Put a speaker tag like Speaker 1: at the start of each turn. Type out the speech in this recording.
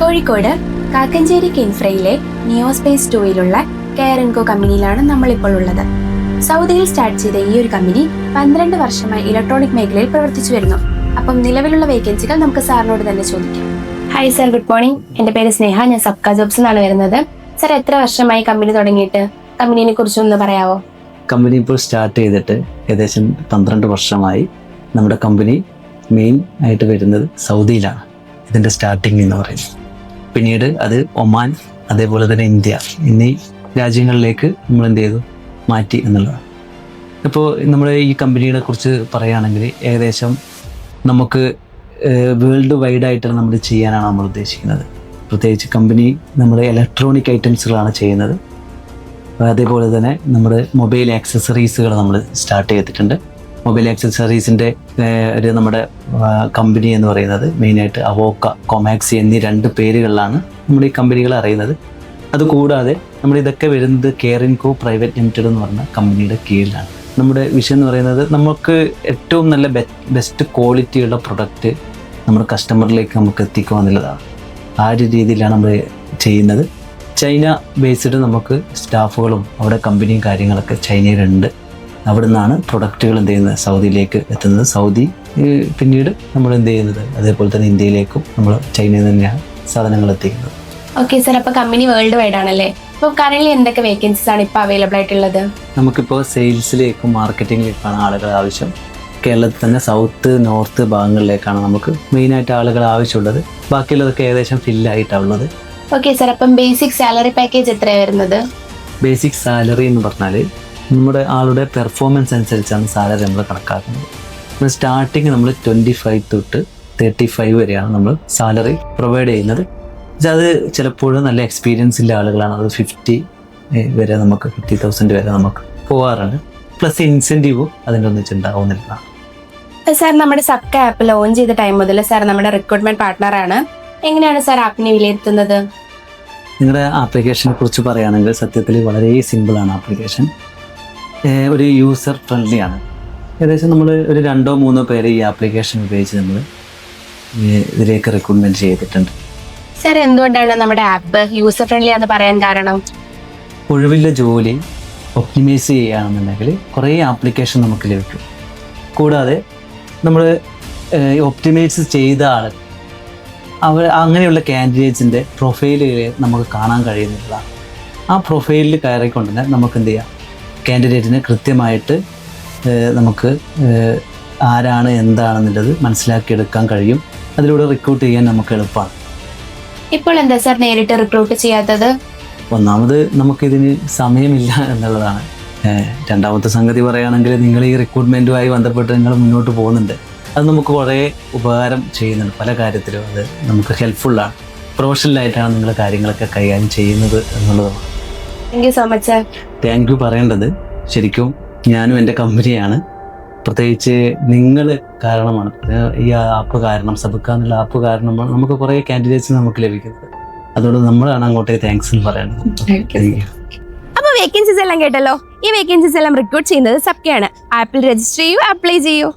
Speaker 1: കോഴിക്കോട് കാക്കഞ്ചേരി കിൻഫ്രയിലെ നിയോസ്പേസ് ടൂയിലുള്ള കെയറിൻകോ കമ്പനിയിലാണ് നമ്മളിപ്പോൾ ഉള്ളത്. സൗദിയിൽ സ്റ്റാർട്ട് ചെയ്ത ഈ ഒരു കമ്പനി പന്ത്രണ്ട് വർഷമായി ഇലക്ട്രോണിക് മേഖലയിൽ പ്രവർത്തിച്ചു വരുന്നു. അപ്പം നിലവിലുള്ള വേക്കൻസികൾ നമുക്ക് സാറിനോട് തന്നെ ചോദിക്കാം. ഹായ് സർ ഗുഡ് മോർണിംഗ് എന്റെ പേര് സ്നേഹ. ഞാൻ സബ്കാ ജോബ്സ് എന്നാണ് വരുന്നത്. സർ എത്ര വർഷമായി കമ്പനി തുടങ്ങിയിട്ട്? കമ്പനിയെ കുറിച്ച് ഒന്ന് പറയാവോ?
Speaker 2: കമ്പനി ഇപ്പോൾ സ്റ്റാർട്ട് ചെയ്തിട്ട് ഏകദേശം പന്ത്രണ്ട് വർഷമായി നമ്മുടെ കമ്പനി മെയിൻ ആയിട്ട് വരുന്നത് സൗദിയിലാണ്. ഇതിന്റെ സ്റ്റാർട്ടിംഗ് എന്ന് പറയുന്നത്. പിന്നീട് അത് ഒമാൻ അതേപോലെ തന്നെ ഇന്ത്യ എന്നീ രാജ്യങ്ങളിലേക്ക് നമ്മൾ എന്ത് ചെയ്തു? മാറ്റി എന്നുള്ളതാണ് ഇപ്പോൾ നമ്മുടെ ഈ കമ്പനിയെ കുറിച്ച് പറയുകയാണെങ്കിൽ ഏകദേശം നമുക്ക് വേൾഡ് വൈഡ് ആയിട്ട് നമ്മൾ ചെയ്യാനാണ് നമ്മൾ ഉദ്ദേശിക്കുന്നത്. പ്രത്യേകിച്ച് കമ്പനി നമ്മുടെ ഇലക്ട്രോണിക് ഐറ്റംസുകളാണ് ചെയ്യുന്നത്. അതേപോലെ തന്നെ നമ്മുടെ മൊബൈൽ ആക്സസറീസുകൾ നമ്മൾ സ്റ്റാർട്ട് ചെയ്തിട്ടുണ്ട്. മൊബൈൽ ആക്സസറീസിന്റെ ഒരു നമ്മുടെ കമ്പനി എന്ന് പറയുന്നത് മെയിനായിട്ട് അവോക്ക കൊമാക്സി എന്നീ രണ്ട് പേരുകളിലാണ് നമ്മുടെ ഈ കമ്പനികൾ അറിയുന്നത്. അതുകൂടാതെ നമ്മൾ ഇതൊക്കെ വരുന്നത് കെയറിൻകോ പ്രൈവറ്റ് ലിമിറ്റഡ് എന്ന് പറഞ്ഞ കമ്പനിയുടെ കീഴിലാണ്. നമ്മുടെ വിഷയം എന്ന് പറയുന്നത് നമുക്ക് ഏറ്റവും നല്ല ബെസ്റ്റ് ക്വാളിറ്റിയുള്ള പ്രൊഡക്റ്റ് നമ്മുടെ കസ്റ്റമറിലേക്ക് നമുക്ക് എത്തിക്കുക എന്നുള്ളതാണ്. ആ ഒരു രീതിയിലാണ് നമ്മൾ ചെയ്യുന്നത്. ചൈന ബേസ്ഡ് നമുക്ക് സ്റ്റാഫുകളും അവിടെ കമ്പനിയും കാര്യങ്ങളൊക്കെ ചൈനയിലുണ്ട്. അവിടെ നിന്നാണ് പ്രൊഡക്റ്റുകൾ എന്ത് ചെയ്യുന്നത്? സൗദിയിലേക്ക് എത്തുന്നത്. സൗദി പിന്നീട് നമ്മൾ എന്ത് ചെയ്യുന്നത്? അതേപോലെ തന്നെ ഇന്ത്യയിലേക്കും നമ്മൾ ചൈനയിൽ തന്നെയാണ് സാധനങ്ങൾ എത്തിക്കുന്നത്.
Speaker 1: ഓക്കെ സർ അപ്പോൾ കമ്പനി വേൾഡ് വൈഡ് ആണല്ലേ? അപ്പോൾ കറന്റ് എന്തൊക്കെ വേക്കൻസീസ് ആണ് ഇപ്പോൾ അവൈലബിൾ ആയിട്ടുള്ളത്?
Speaker 2: നമുക്കിപ്പോൾ സെയിൽസിലേക്കും മാർക്കറ്റിങ്ങിലേക്കാണ് ആളുകൾ ആവശ്യം. കേരളത്തിൽ തന്നെ സൗത്ത് നോർത്ത് ഭാഗങ്ങളിലേക്കാണ് നമുക്ക് മെയിനായിട്ട് ആളുകൾ ആവശ്യമുള്ളത്. ബാക്കിയുള്ളതൊക്കെ ഏകദേശം ഫില്ലായിട്ടുള്ളത്
Speaker 1: ഓക്കെ സർ അപ്പം ബേസിക് സാലറി പാക്കേജ് എത്രയാണ് വരുന്നത്?
Speaker 2: ബേസിക് സാലറി എന്ന് പറഞ്ഞാൽ നമ്മുടെ ആളുടെ പെർഫോമൻസ് അനുസരിച്ചാണ് സാലറി നമ്മൾ കണക്കാക്കുന്നത്. നമ്മൾ സ്റ്റാർട്ടിങ് നമ്മൾ ട്വന്റി ഫൈവ് തൊട്ട് തേർട്ടി ഫൈവ് വരെയാണ് നമ്മൾ സാലറി പ്രൊവൈഡ് ചെയ്യുന്നത്. അത് ചിലപ്പോഴും നല്ല എക്സ്പീരിയൻസ് ഉള്ള ആളുകളാണ്. അത് ഫിഫ്റ്റി വരെ നമുക്ക് ഫിഫ്റ്റി തൗസൻഡ് വരെ നമുക്ക് പോകാറുണ്ട് പ്ലസ് ഇൻസെന്റീവും അതിന്റെ ഒന്നിച്ചുണ്ടാവുന്നില്ല
Speaker 1: സാർ നമ്മുടെ സബ്ക ആപ്പ് ലോഞ്ച് ചെയ്ത ടൈം മുതൽ സാർ നമ്മുടെ റിക്രൂട്ട്മെന്റ് പാർട്ട്ണറാണ് എങ്ങനെയാണ് സാർ ആപ്പിനെ വിലയിരുത്തുന്നത്?
Speaker 2: നിങ്ങളുടെ ആപ്ലിക്കേഷനെ കുറിച്ച് പറയുകയാണെങ്കിൽ സത്യത്തിൽ വളരെ സിമ്പിളാണ് ആപ്ലിക്കേഷൻ ഒരു യൂസർ ഫ്രണ്ട്ലി ആണ്. ഏകദേശം നമ്മൾ ഒരു രണ്ടോ മൂന്നോ പേര് ഈ ആപ്ലിക്കേഷൻ ഉപയോഗിച്ച് നമ്മൾ ഇതിലേക്ക് റിക്രൂട്ട്മെന്റ് ചെയ്തിട്ടുണ്ട്.
Speaker 1: സാർ എന്തുകൊണ്ടാണ് നമ്മുടെ ആപ്പ് യൂസർ ഫ്രണ്ട്ലി എന്ന് പറയാൻ കാരണം?
Speaker 2: ഒഴിവില്ല ജോലി ഒപ്റ്റിമൈസ് ചെയ്യുകയാണെന്നുണ്ടെങ്കിൽ കുറേ ആപ്ലിക്കേഷൻ നമുക്ക് ലഭിക്കും. കൂടാതെ നമ്മൾ ഒപ്റ്റിമൈസ് ചെയ്ത ആൾ അവർ അങ്ങനെയുള്ള കാൻഡിഡേറ്റ്സിന്റെ പ്രൊഫൈലുകൾ നമുക്ക് കാണാൻ കഴിയുന്നുള്ള ആ പ്രൊഫൈലിൽ കയറിക്കൊണ്ടുതന്നെ നമുക്ക് എന്ത് ചെയ്യാം? കാൻഡിഡേറ്റിനെ കൃത്യമായിട്ട് നമുക്ക് ആരാണ് എന്താണെന്നുള്ളത് മനസ്സിലാക്കിയെടുക്കാൻ കഴിയും. അതിലൂടെ റിക്രൂട്ട് ചെയ്യാൻ നമുക്ക് എളുപ്പമാണ്.
Speaker 1: ഇപ്പോൾ എന്താ സാർ നേരിട്ട് റിക്രൂട്ട് ചെയ്യാത്തത്?
Speaker 2: ഒന്നാമത് നമുക്കിതിന് സമയമില്ല എന്നുള്ളതാണ്. രണ്ടാമത്തെ സംഗതി പറയുകയാണെങ്കിൽ നിങ്ങൾ ഈ റിക്രൂട്ട്മെന്റുമായി ബന്ധപ്പെട്ട് നിങ്ങൾ മുന്നോട്ട് പോകുന്നുണ്ട്. അത് നമുക്ക് കുറേ ഉപകാരം ചെയ്യുന്നുണ്ട്. പല കാര്യത്തിലും അത് നമുക്ക് ഹെൽപ്ഫുള്ളാണ് പ്രൊഫഷണലായിട്ടാണ് നിങ്ങൾ കാര്യങ്ങളൊക്കെ കൈകാര്യം ചെയ്യുന്നത് എന്നുള്ളതാണ്.
Speaker 1: Thank you so much sir
Speaker 2: thank you പറയേണ്ടത് ശരിക്കും ഞാനും എന്റെ കമ്പനിയാണ് പ്രത്യേകിച്ച് നിങ്ങൾ കാരണമാണ്. ഈ ആപ്പ് കാരണം സബുക്ക എന്നുള്ള ആപ്പ് കാരണമാണ് നമുക്ക് കുറേ കാൻഡിഡേറ്റ്സ് നമുക്ക് ലഭിക്കുന്നത്. അതുകൊണ്ട് നമ്മളാണ് അങ്ങോട്ടേക്ക് താങ്ക്സ് എന്ന് പറയുന്നത് അപ്പോൾ
Speaker 3: അപ്പൊ വേക്കൻസീസ് എല്ലാം കേട്ടല്ലോ? ഈ വേക്കൻസീസ് എല്ലാം റിക്രൂട്ട് ചെയ്യുന്നത് സബ്കയാണ് ആപ്പിൽ രജിസ്റ്റർ ചെയ്യൂ അപ്ലൈ ചെയ്യൂ.